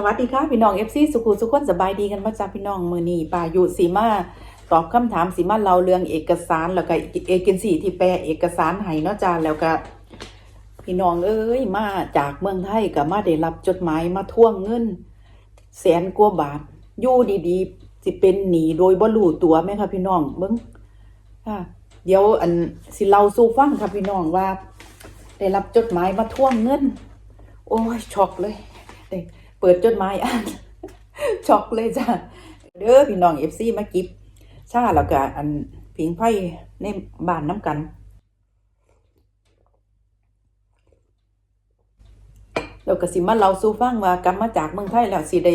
สวัสดีค่ะพี่น้องเอฟซีสุขุสุขคนสบายดีกันมาจ้าพี่น้องมือนีป่าอยู่สีมาตอบคำถามสีมาเล่าเรื่องเอกสารแล้วก็เอเจนซี่ที่แปลเอกสารให้เนาะจ้าแล้วก็พี่น้องเอ้ยมาจากเมืองไทยก็มาได้รับจดหมายมาท่วงเงิน แสนกว่าบาทอยู่ดีๆสิเป็นหนีโดยบ่รู้ตัวไหมคะพี่น้องเบิ้งค่ะเดี๋ยวอันสิเล่าสู่ฟังค่ะพี่น้องว่า ได้รับจดหมายมาท่วงเงิน โอ้ยช็อกเลยได้ เปิดจดหมายอ่านช็อกเลยจ้ะเด้อพี่น้องเอฟซีมากิบชาแล้วก็อันผิงไพ่ในบ้านน้ำกันแล้วก็สิมาเล่าสู่ฟังว่ากลับมาจากเมืองไทยแล้วสิได้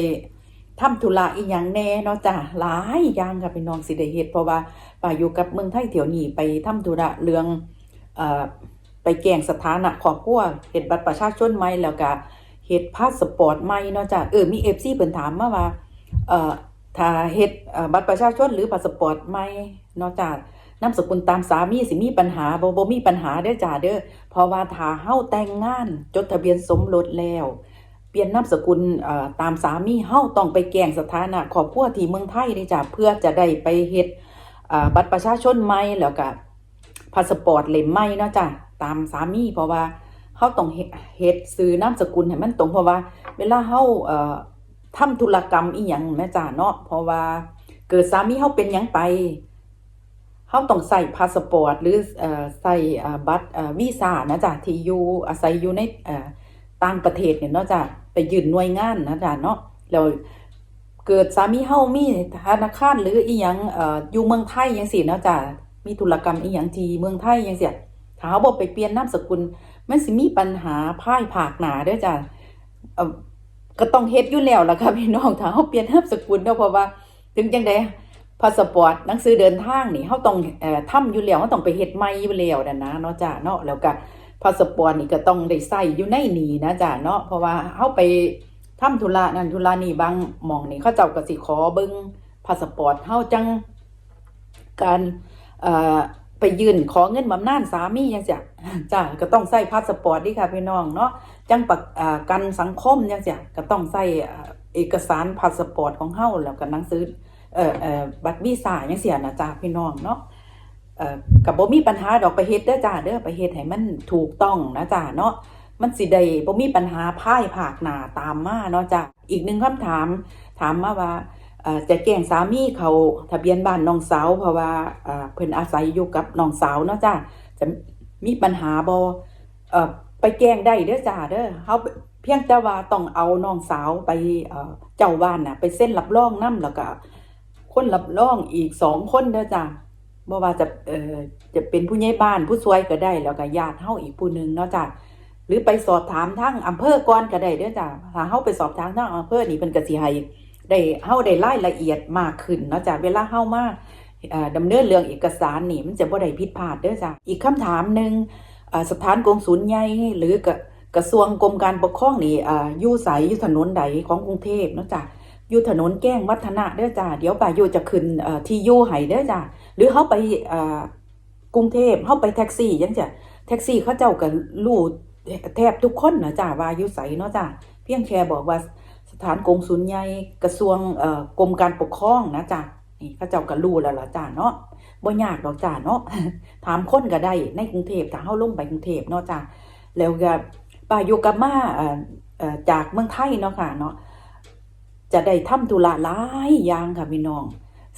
ทำธุระอีหยังแน่เนาะจ้ะหลายอย่างค่ะพี่น้องสิได้เฮ็ดเพราะว่าป่าอยู่กับเมืองไทยเที่ยวนี้ไปทำธุระเรื่องอไปแก่งสถานะครอบครัวเฮ็ดบัตรประชาชนใหม่แล้วก็ ฮ็ดพาสปอร์ตใหม่เนาะจ้ะเออมี FC เพิ่นถามมาว่าเอ่อถ้าเฮ็ดบัตรประชาชนหรือพาสปอร์ตใหม่เนาะจ้ะนามสกุลตามสามีสิมีปัญหาบ่บ่มีปัญหาเด้อจ้าเด้อเพราะว่าถ้าเฮาแต่งงานจดทะเบียนสมรสแล้ว เปลี่ยนนามสกุลเอ่อตามสามีเฮาต้องไปแก้งสถานะครอบครัวที่เมืองไทยนี่จ้ะเพื่อจะได้ไปเฮ็ดอ่าบัตรประชาชนใหม่แล้วก็พาสปอร์ตเล่มใหม่เนาะจ้ะตามสามีเพราะว่า เฮาต้องเฮ็ดซื้อนามสกุลให้มันตรงเพราะว่า เวลาเฮาเอ่อทำธุรกรรมอีหยังแม่จ้ะเนาะเพราะว่าเกิดสามีเฮาเป็นหยังไปเขาต้องใส่พาสปอร์ตหรือเอ่อใส่อ่าบัตรเอ่อวีซ่านะจ๊ะที่อยู่อาศัยอยู่ในเอ่อต่างประเทศเนี่ยเนาะจ้ะไปยืนหน่วยงานนะจ๊ะเนาะแล้วเกิดสามีเฮามีธนาคารหรืออีหยังเอ่ออยู่เมืองไทยจังซี่เนาะจ้ะมีธุรกรรมอีหยังที่เมืองไทยจังซี่ถ้าเขาบ่ไปเปลี่ยนนามสกุล มันสิมีปัญหาพ่ายผากหนาด้อจ้ะเอ่อก็ต้องเฮ็ดอยู่แล้วล่ะค่ะพี่น้องถ้าเขาเปลี่ยนนามสกุลเนาะเพราะว่า ถึงจังไดพาสปอร์ตหนังสือเดินทางนี่เขาต้องเอ่อทำอยู่แล้วเขาต้องไปเฮ็ดใหม่อยู่แล้วนะนะเนาะจ้ะเนาะแล้วก็พาสปอร์ตนี่ก็ต้องได้ใส่อยู่ในนี้นะจ้ะเนาะเพราะว่าเขาไปทำธุระนั่นธุระนี่บางหม่องนี่เขาเจ้าก็สิขอเบิ่งพาสปอร์ตเฮาจังการเอ่อ ไปยื่นขอเงินบำนาญสามีจังซี่จ้ะก็ต้องใส่พาสปอร์ตนี่ค่ะพี่น้องเนาะจังประกันสังคมจังซี่ก็ต้องใส่เอกสารพาสปอร์ตของเฮาแล้วก็หนังสือเอ่อเอ่อบัตรวีซ่าจังซี่นะจ้าพี่น้องเนาะเอ่อกับบ่มีปัญหาดอกไปเฮ็ดเด้อจ้าเด้อไปเฮ็ดให้มันถูกต้องนะจ้าเนาะมันสิได้บ่มีปัญหาพ่ายผากหน้าตามมาเนาะจ้าอีกหนึ่งคำถามถามมาว่า จะแจ้งสามีเขาทะเบียนบ้านน้องสาวเพราะว่าเอ่อเพิ่นอาศัยอยู่กับน้องสาวเนาะจ้าจะมีปัญหาบ่เอ่อไปแจ้งได้เด้อจ้าเด้อเฮาเพียงแต่ว่าต้องเอาน้องสาวไปเจ้าบ้านน่ะ ไปเซ็นรับรองนำแล้วก็คนรับรองอีกสองคนเด้อจ้ะบ่ว่าจะเอ่อจะเป็นผู้ใหญ่บ้านผู้ช่วยก็ได้ แล้วก็ญาติเฮาอีกผู้หนึงเนาะจ้ะหรือไปสอบถามทางอำเภอก่อนก็ได้เด้อจ้ะถ้าเฮาไปสอบถามทางอำเภอนี่เพิ่นก็สิให้ ได้เฮาได้รายละเอียดมากขึ้นเนาะจ้ะเวลาเฮามาดำเนินเรื่องเอกสารนี่มันจะบ่ได้ผิดพลาดเด้อจ้ะอีกคำถามหนึงอ่าสถานกงศูนย์ใหญ่หรือกระกระทรวงกรมการปกครองนี่อ่าอยู่ไสอยู่ถนนใดของกรุงเทพเนาะจ้ะอยู่ถนนแก้งวัฒนะเด้อจ้าเดี๋ยวป่าอยู่จะขึ้นที่อยู่ให้เด้อจ้าหรือเขาไปอ่อกรุงเทพเขาไปแท็กซี่ยังจะแท็กซี่เขาเจ้าก็รู้แทบทุกคนนะจ้าว่าอยู่ไสเนาะจ้าเพียงแค่บอกว่า สถานกงศูนย์ใหญ่กระทรวงกรมการปกครองนะจ้านี่เขาเจ้าก็รู้แล้วล่ะจ้าเนาะบ่ยากดอกจ้าเนาะถามคนก็ได้ในกรุงเทพถ้าเฮาลงไปกรุงเทพเนาะจ้าแล้วก็ปายูกับมาเอ่อเอ่อจากเมืองไทยเนาะค่ะเนาะจะได้ทำธุระหลายอย่างค่ะพี่น้อง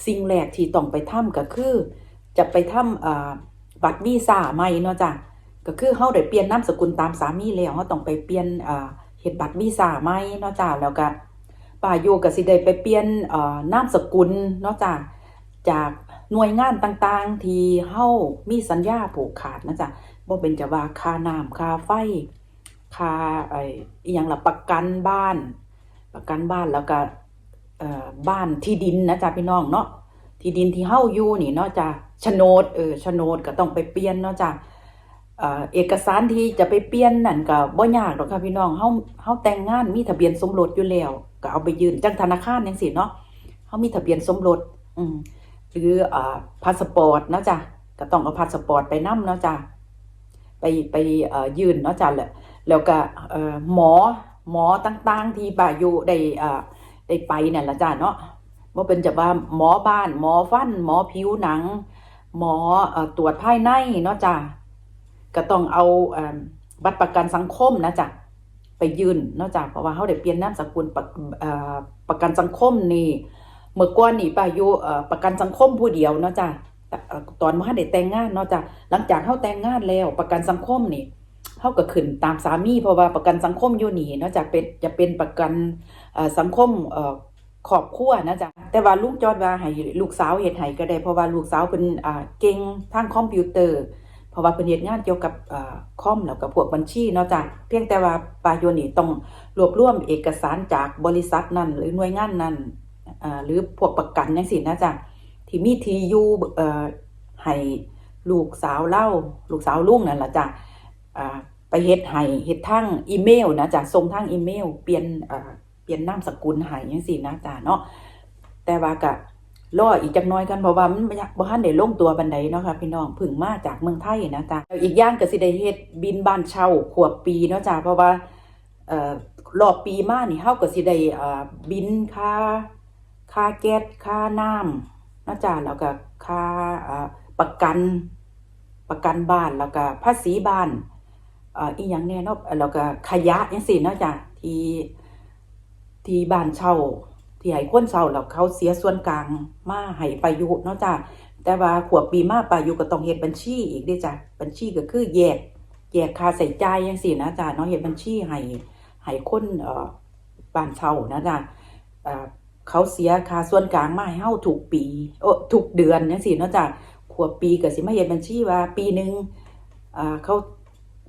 สิ่งแรกที่ต้องไปทำก็คือ จะไปทำอ่าบัตรวีซ่าใหม่เนาะจ้ะก็คือเฮาได้เปลี่ยนนามสกุลตามสามีแล้วเฮาต้องไปเปลี่ยนอ่า เฮ็ดบัตรวีซ่าใหมเนาะจ้ะแล้วก็ป้าโยก็สิได้ไปเปลี่ยนเอ่อนามสกุลเนาะจ้ะจากหน่วยงานต่างๆ ที่เฮามีสัญญาผูกขาดนะจ๊ะบ่เป็นจะว่าค่าน้ำค่าไฟค่าไอ้อีหยังละประกันบ้าน ประกันบ้านแล้วก็เอ่อบ้านที่ดินนะจ๊ะพี่น้องเนาะที่ดินที่เฮาอยู่นี่เนาะจ้ะโฉนดเออโฉนดก็ต้องไปเปลี่ยนเนาะจ้ะ เอกสารที่จะไปเปลี่ยนนั่นก็บ่ยากหรอกค่ะพี่น้องเฮาเฮาแต่งงานมีทะเบียนสมรสอยู่แล้วก็เอาไปยืนจังธนาคารจังซี่เนาะเฮามีทะเบียนสมรสอืมหรืออ่าพาสปอร์ตเนาะจ้ะก็ต้องเอาพาสปอร์ตไปนำเนาะจ้ะไปไปเอ่อยืนเนาะจ้ะแล้วแล้วก็เอ่อหมอหมอต่างๆ ที่ป่าอยู่ได้อ่าได้ไปนั่นละจ้าเนาะว่าเป็นจะว่าหมอบ้าน หมอฟัน หมอผิวหนัง หมอเอ่อตรวจภายในเนาะจ้า ก็ต้องเอาบัตรประกันสังคมนะจ้ะไปยืนเนาะจ้ะเพราะว่าเขาได้เปลี่ยนนามสกุลประประกันสังคมนี่เมื่อก่อนนี่ป้าอยู่ประกันสังคมผู้เดียวเนาะจ้ะตอนว่าได้แต่งงานเนาะจ้ะหลังจากเขาแต่งงานแล้วประกันสังคมนี่เขาก็ขึ้นตามสามีเพราะว่าประกันสังคมอยู่นี่เนาะจ้ะเป็นจะเป็นประกันสังคมเอ่อครอบครัวนะจ๊ะแต่ว่าลุงจอดว่าให้ลูกสาวเฮ็ดให้ก็ได้เพราะว่าลูกสาวเป็นเก่งทางคอมพิวเตอร์ เพราะว่าเป็นเฮ็ดงานเกี่ยวกับอ่าคอมแล้วก็พวกบัญชีเนาะจ้ะเพียงแต่ว่าปาโยนี่ต้องรวบรวมเอกสารจากบริษัทนั้น หรือหน่วยงานนั้นหรือพวกประกันจังซี่นะจ้ะที่มีทีอยู่ให้ลูกสาวเล่าลูกสาวลุงนั่นล่ะจ้ะไปเฮ็ดให้เฮ็ดทางอีเมลนะจ้ะส่งทางอีเมล เปลี่ยนเปลี่ยนนามสกุลให้จังซี่นะจ้ะเนาะแต่ว่าก็ รออีกจักน้อยกันเพราะว่ามันบ่ทันได้ลงตัวบันไดเนาะค่ะพี่น้องพึ่งมาจากเมืองไทยนะจ๊ะแล้วอีกอย่างก็สิได้เฮ็ดบินบ้านเช่าขวบปีเนาะจ้ะเพราะว่าเอ่อรอบปีมานี่เฮาก็สิได้เอ่อบินค่าค่าแก๊สค่าน้ำเนาะจ้ะแล้วก็ค่าเอ่อประกันประกันบ้านแล้วก็ภาษีบ้านเอ่ออีหยังแน่เนาะแล้วก็ขยะจังซี่เนาะจ้ะที่ที่บ้านเช่า ที่ให้คนเศร้าแล้วเขาเสียส่วนกลางมาให้ปอยู่เนาะจ้ะแต่ว่าขวบปีมาปอยู่ก็ต้องเฮ็ดบัญชีอีกเด้จ้ะบัญชีก็คือแยก แยกค่าใช้จ่ายจังซี่นะจ้ะเนาะเฮ็ดบัญชีให้ให้คนเอ่อบ้านเช่านะจ้ะเอ่อเขาเสียค่าส่วนกลางมาให้เฮาทุกปีโอ้ทุกเดือนจังซี่เนาะจ้ะขวบปีก็สิมาเฮ็ดบัญชีว่า ปีหนึงอ่าเขา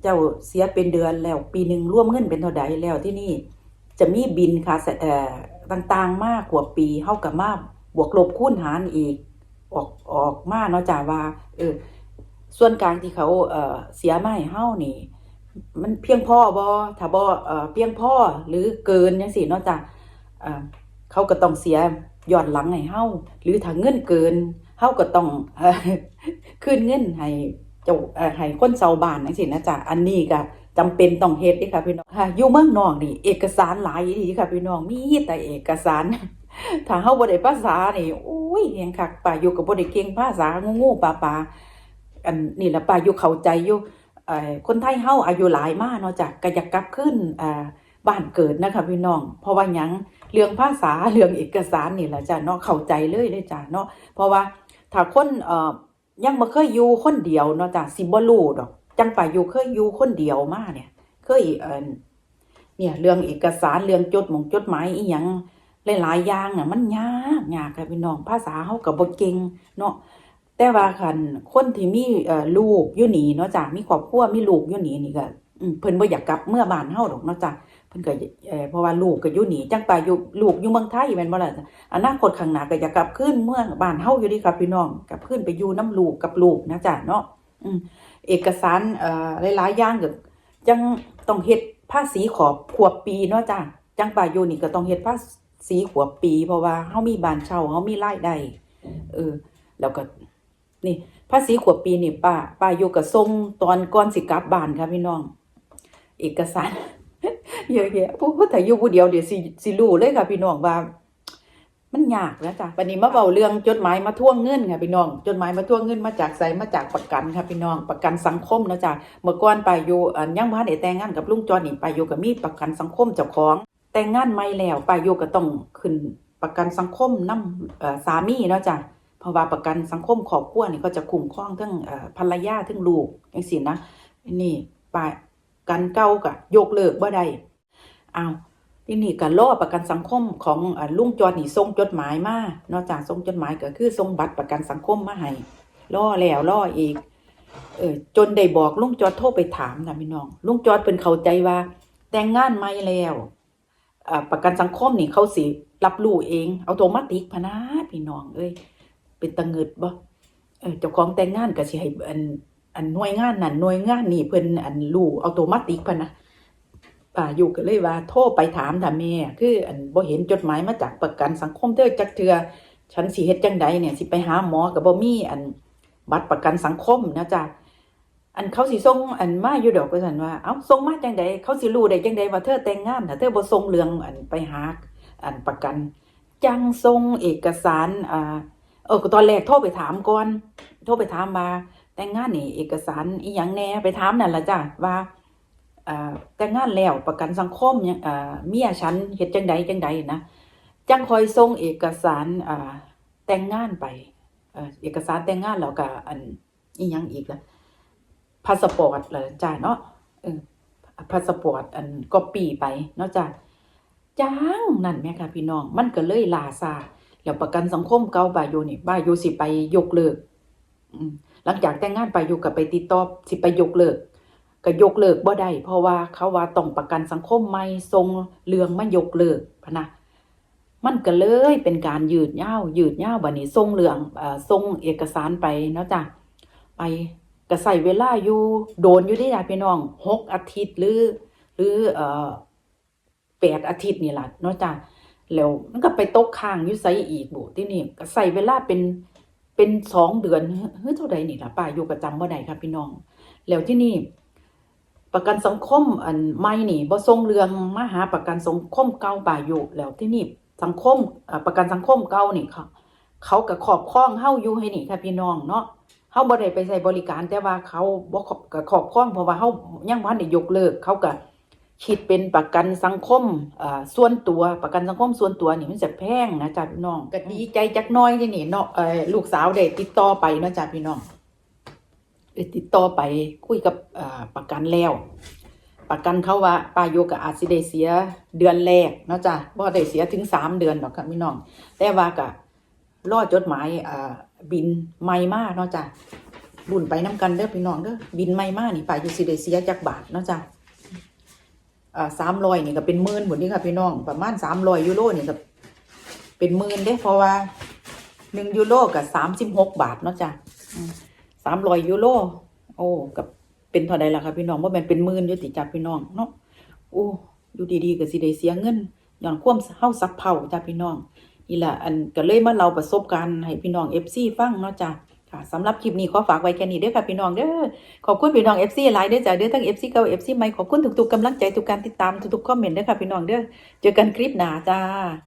เจ้าเสียเป็นเดือนแล้ว ปีหนึ่งร่วมเงินเป็นเท่าใดแล้วที่นี่จะมีบินค่าเอ่อ ต่างๆ มากกว่าปีเฮากับมาบวกลบคูณหารอีก ออกออกมาเนาะจ้าว่า เออ ส่วนกลางที่เขาเออเสียมาให้เฮานี่ มันเพียงพอบ่ถ้าบ่เออเพียงพอหรือเกินจังซี่เนาะจ้ะเออเขาก็ต้องเสียย้อนหลังให้เฮาหรือถ้าเงินเกินเฮาก็ต้องเอ่อคืนเงินให้เจ้าเออให้คนเซาบ้านจังซี่นะจ้ะอันนี้ก็ จำเป็นต้องเฮ็ดด้ค่ะพี่น้องค่ะอยู่เมืองนอกนี่ เอกสารหลายดีค่ะพี่น้องมีแต่เอกสารถ้าเฮาบ่ได้ภาษานี่โอ้ยแฮงคักป้าอยู่ก็บ่ได้เก่งภาษางูๆปลาๆอันนี่ละป้าอยู่เข้าใจอยู่เอ่อคนไทยเฮาอายุหลายมากเนาะจ้ะก็อยากกลับคืนอ่าบ้านเกิดนะคะพี่น้อง เพราะว่าหยังเรื่องภาษาเรื่องเอกสารนี่ละจ้ะเนาะเข้าใจเลยเลยจ้ะเนาะเพราะว่าถ้าคนเอ่อยังบ่เคยอยู่คนเดียวเนาะจ้ะสิบ่รู้ดอก จังป่าอยู่เคยอยู่คนเดียวมาเนี่ย เคยเอ่อเนี่ยเรื่องเอกสารเรื่องจดหมงจดหมายอีหยังหลายๆอย่างน่ะมันยากยากค่ะพี่น้องภาษาเฮาก็บ่เก่งเนาะแต่ว่าคันคนที่มีลูกอยู่นี่เนาะจ้ะมีครอบครัวมีลูกอยู่นี่นี่ก็เพิ่นบ่อยากกลับเมื่อบ้านเฮาดอกเนาะจ้ะเพิ่นก็เออพราะว่าลูกก็อยู่นี่จังป่าอยู่ลูกอยู่เมืองไทยแม่นบ่ล่ะจ้ะอนาคตข้างหน้าก็อยากกลับคืนเมืองบ้านเฮาอยู่ดีครับพี่น้องกลับคืนไปอยู่นํลูกกับลูกนะจ้ะเนาะ เอกสารเอ่อหลายๆอย่างก็จังต้องเฮ็ดภาษีขอบขวบปีเนาะจ้ะจังป่าอยู่นี่ก็ต้องเฮ็ดภาษีขวบปี เพราะว่าเฮามีบ้านเช่าเฮามีรายได้เออ แล้วก็ นี่ ภาษีขวบปีนี่ป้าป้าอยู่ก็ส่งตอนก่อนสิกลับบ้านค่ะพี่น้อง เอกสารเยอะแยะผู้ถ้าอยู่ผู้เดียวเดี๋ยวสิสิรู้เลยค่ะพี่น้องว่า มันยากนะจ๊ะวันนี้มาเบาเรื่องจดหมายมาทวงเงินค่ะพี่น้องจดหมายมาทวงเงินมาจากไสมาจากประกันค่ะพี่น้องประกันสังคมนะจ๊ะเมื่อก่อนไปอยู่อันยังบ่ทันได้แต่งงานกับลุงจอนี่ไปอยู่กับมีประกันสังคมเจ้าของ แต่งงานใหม่แล้วไปอยู่ก็ต้องขึ้นประกันสังคมนำเอ่อสามีเนาะจ้ะเพราะว่าประกันสังคมครอบครัวนี่เขาจะคุ้มครองทั้งเอ่อภรรยาทั้งลูกจังซี่นะนี่ปกันเก่าก็ยกเลิกบ่ได้อ้าว ที่นี่ก็รอประกันสังคมของลุงจอดนี่ส่งจดหมายมานอกจากส่งจดหมายก็คือส่งบัตรประกันสังคมมาให้รอแล้วรออีกเออจนได้บอกลุงจอดโทรไปถามนะพี่น้องลุงจอดเป็นเข้าใจว่า แต่งงานใหม่แล้วประกันสังคมนี่เขาสิรับรู้เองเอัตโนมัติกพะนะพี่น้องเอ้ยเป็นตะเงิดบ่เออเจ้าของแต่งงานก็สิให้อันอันหน่วยงานนั่นหน่วยงานนี่เพิ่นอันรู้อัตโนมัติกพะนะ ป่าอยู่ก็เลยว่า โทรไปถามถ้าแม่ คือ อันบ่เห็นจดหมายมาจากประกันสังคมเด้อจักเทือฉันสิเฮ็ดจังใดเนี่ยสิไปหาหมอก็บ่มีอันบัตรประกันสังคมนะจ๊ะอันเขาสิส่งอันมาอยู่ดอกว่าซั่นว่า เอ้าส่งมาจังใดเขาสิรู้ได้จังใดว่าเธอแต่งงานถ้าเธอบ่ส่งเรื่องอันไปหาอันประกัน จังส่งเอกสารอ่าเออตอนแรกโทรไปถามก่อน โทรไปถามว่าแต่งงานนี่เอกสารอีหยังแน่ไปถามนั่นล่ะจ้ะว่า แต่งงานแล้วประกันสังคมเนี่ยเมียฉันเฮ็ดจังใดจังใดนะจังคอยส่งเอกสารแต่งงานไปเอกสารแต่งงานแล้วก็อันอีหยังอีกละพาสปอร์ตละจ้ะเนาะเออพาสปอร์ตอันก็ปีไปเนาะจ้ะจังนั่นแหม่ค่ะพี่น้อง มันก็เลยลาซาแล้วประกันสังคมเก่าบายูนี่บายูสิไปยกเลิกหลังจากแต่งงานไปอยู่กับไปติดต่อสิไปยกเลิก ก็ยกเลิกบ่ได้เพราะว่าเขาว่าต้องประกันสังคมใหม่ทรงเรื่องมายกเลิกพะนะมันก็เลยเป็นการยืดยาวยืดยาวบัดนี้ทรงเรื่องเอ่อทรงเอกสารไปเนาะจ้ะไปก็ใส่เวลาอยู่โดนอยู่เด้จ้ะพี่น้องหกอาทิตย์หรือ หรือเอ่อแปดอาทิตย์นี่ล่ะเนาะจ้ะแล้วมันก็ไปตกค้างอยู่ไสอีกบุที่นี่ก็ใส่เวลาเป็นเป็นสองเดือนเฮ้ยเท่าใดนี่ล่ะป้าอยู่ประจำบ่ได้ค่ะพี่น้อง แล้วที่นี่ ประกันสังคมอันใหม่นี่บ่ส่งเรื่องมาหาประกันสังคมเก่าป้าอยู่แล้วที่นี่สังคมประกันสังคมเก่านี่เขาเขาก็ครอบครองเฮาอยู่ให้นี่ค่ะพี่น้องเนาะเฮาบ่ได้ไปใช้บริการ แต่ว่าเขาบ่ครอบก็ครอบครองเพราะว่าเฮายังบ่ทันได้ยกเลิกเขาก็คิดเป็นประกันสังคมอ่าส่วนตัวประกันสังคมส่วนตัวนี่มันจะแพงนะจ๊ะพี่น้องก็ดีใจจักน้อยที่นี่เนาะเอ่อลูกสาวได้ติดต่อไปเนาะจ๊ะพี่น้อง ติดต่อไปคุยกับประกันแล้วประกันเขาว่าป้าโยก็อาจสิได้เสียเดือนแรกเนาะจ้ะบ่ได้เสียถึงสามเดือนดอกค่ะพี่น้อง แต่ว่าก็รอจดหมายอ่าบินใหม่มาเนาะจ้ะบุญไปน้กันเด้อพี่น้องเด้อบินใหม่มานี่ป้าโยสิได้เสียจักบาทเนาะจ้ะอ่าสามร้อยนี่ก็เป็นหมื่นหมดนี่ค่ะพี่น้องประมาณสามร้อยยูโรนี่ก็เป็นหมื่นเด้เพราะว่าหนึ่งยูโรกับสามสิบหกบาทเนาะจ้ะ สามร้อยยูโรโอ้กับเป็นเท่าใดล่ะคะพี่น้องว่ามันเป็นหมื่นอยู่ติจ้ะพี่น้องเนาะโอ้อยู่ดีๆก็สิได้เสียเงินย้อนความเฮาซักเผาจ้ะพี่น้องนี่แหละอันก็เลยมาเล่าประสบการณ์ให้พี่น้อง FC ฟังเนาะจ้ะค่ะสำหรับคลิปนี้ขอฝากไว้แค่นี้เด้อค่ะพี่น้องเด้อขอบคุณพี่น้อง FC หลายเด้อจ้ะเด้อทั้ง FC เก่า FC ใหม่ขอบคุณทุกๆกำลังใจทุกการติดตามทุกๆคอมเมนต์เด้อค่ะพี่น้องเด้อเจอกันคลิปหน้าจ้า